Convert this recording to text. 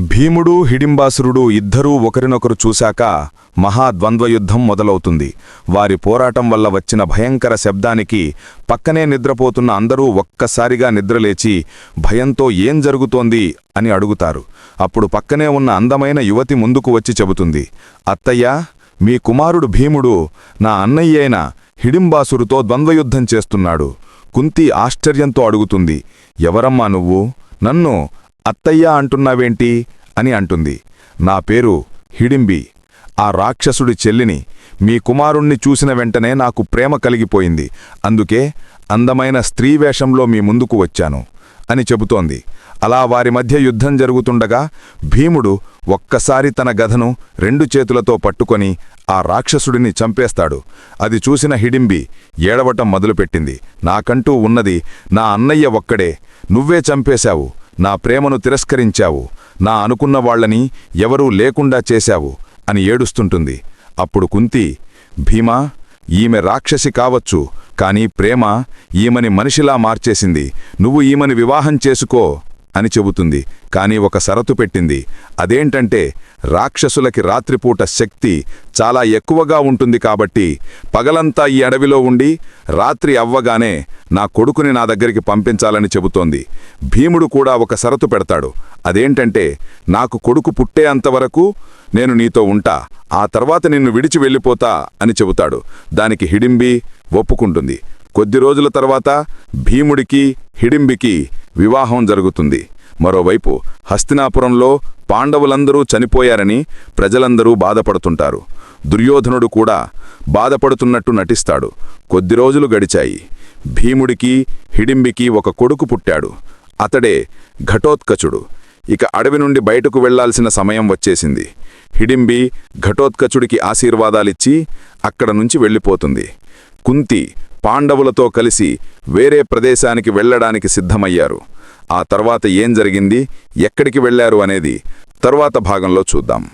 భీముడు హిడింబాసురుడు ఇద్దరూ ఒకరినొకరు చూశాక మహాద్వంద్వయుద్ధం మొదలవుతుంది. వారి పోరాటం వల్ల వచ్చిన భయంకర శబ్దానికి పక్కనే నిద్రపోతున్న అందరూ ఒక్కసారిగా నిద్రలేచి భయంతో ఏం జరుగుతోంది అని అడుగుతారు. అప్పుడు పక్కనే ఉన్న అందమైన యువతి ముందుకు వచ్చి చెబుతుంది. అత్తయ్యా మీ కుమారుడు భీముడు నా అన్నయ్యైన హిడింబాసురుతో ద్వంద్వయుద్ధం చేస్తున్నాడు. కుంతి ఆశ్చర్యంతో అడుగుతుంది. ఎవరమ్మా నువ్వు? నన్ను అత్తయ్య అంటున్నావేంటి అని అంటుంది. నా పేరు హిడింబి. ఆ రాక్షసుడి చెల్లిని మీ కుమారుణ్ణి చూసిన వెంటనే నాకు ప్రేమ కలిగిపోయింది. అందుకే అందమైన స్త్రీ వేషంలో మీ ముందుకు వచ్చాను అని చెబుతోంది. అలా వారి మధ్య యుద్ధం జరుగుతుండగా భీముడు ఒక్కసారి తన గధను రెండు చేతులతో పట్టుకొని ఆ రాక్షసుడిని చంపేస్తాడు. అది చూసిన హిడింబి ఏడవటం మొదలుపెట్టింది. నాకంటూ ఉన్నది నా అన్నయ్య ఒక్కడే. నువ్వే చంపేశావు. నా ప్రేమను తిరస్కరించావు. నా అనుకున్న వాళ్ళని ఎవరూ లేకుండా చేశావు అని ఏడుస్తుంటుంది. అప్పుడు కుంతి భీమా ఈమె రాక్షసి కావచ్చు కాని ప్రేమ ఈమెని మనిషిలా మార్చేసింది. నువ్వు ఈమెని వివాహం చేసుకో అని చెబుతుంది. కాని ఒక సరతు పెట్టింది. అదేంటంటే రాక్షసులకి రాత్రిపూట శక్తి చాలా ఎక్కువగా ఉంటుంది కాబట్టి పగలంతా ఈ అడవిలో ఉండి రాత్రి అవ్వగానే నా కొడుకుని నా దగ్గరికి పంపించాలని చెబుతోంది. భీముడు కూడా ఒక సరతు పెడతాడు. అదేంటంటే నాకు కొడుకు పుట్టే అంతవరకు నేను నీతో ఉంటా. ఆ తర్వాత నిన్ను విడిచి వెళ్ళిపోతా అని చెబుతాడు. దానికి హిడింబి ఒప్పుకుంటుంది. కొద్ది రోజుల తర్వాత భీముడికి హిడింబికి వివాహం జరుగుతుంది. మరోవైపు హస్తినాపురంలో పాండవులందరూ చనిపోయారని ప్రజలందరూ బాధపడుతుంటారు. దుర్యోధనుడు కూడా బాధపడుతున్నట్టు నటిస్తాడు. కొద్ది రోజులు గడిచాయి. భీముడికి హిడింబికి ఒక కొడుకు పుట్టాడు. అతడే ఘటోత్కచుడు. ఇక అడవి నుండి బయటకు వెళ్ళాల్సిన సమయం వచ్చేసింది. హిడింబి ఘటోత్కచుడికి ఆశీర్వాదాలిచ్చి అక్కడ నుంచి వెళ్ళిపోతుంది. కుంతి పాండవులతో కలిసి వేరే ప్రదేశానికి వెళ్ళడానికి సిద్ధమయ్యారు. ఆ తర్వాత ఏం జరిగింది? ఎక్కడికి వెళ్ళారు అనేది తర్వాత భాగంలో చూద్దాం.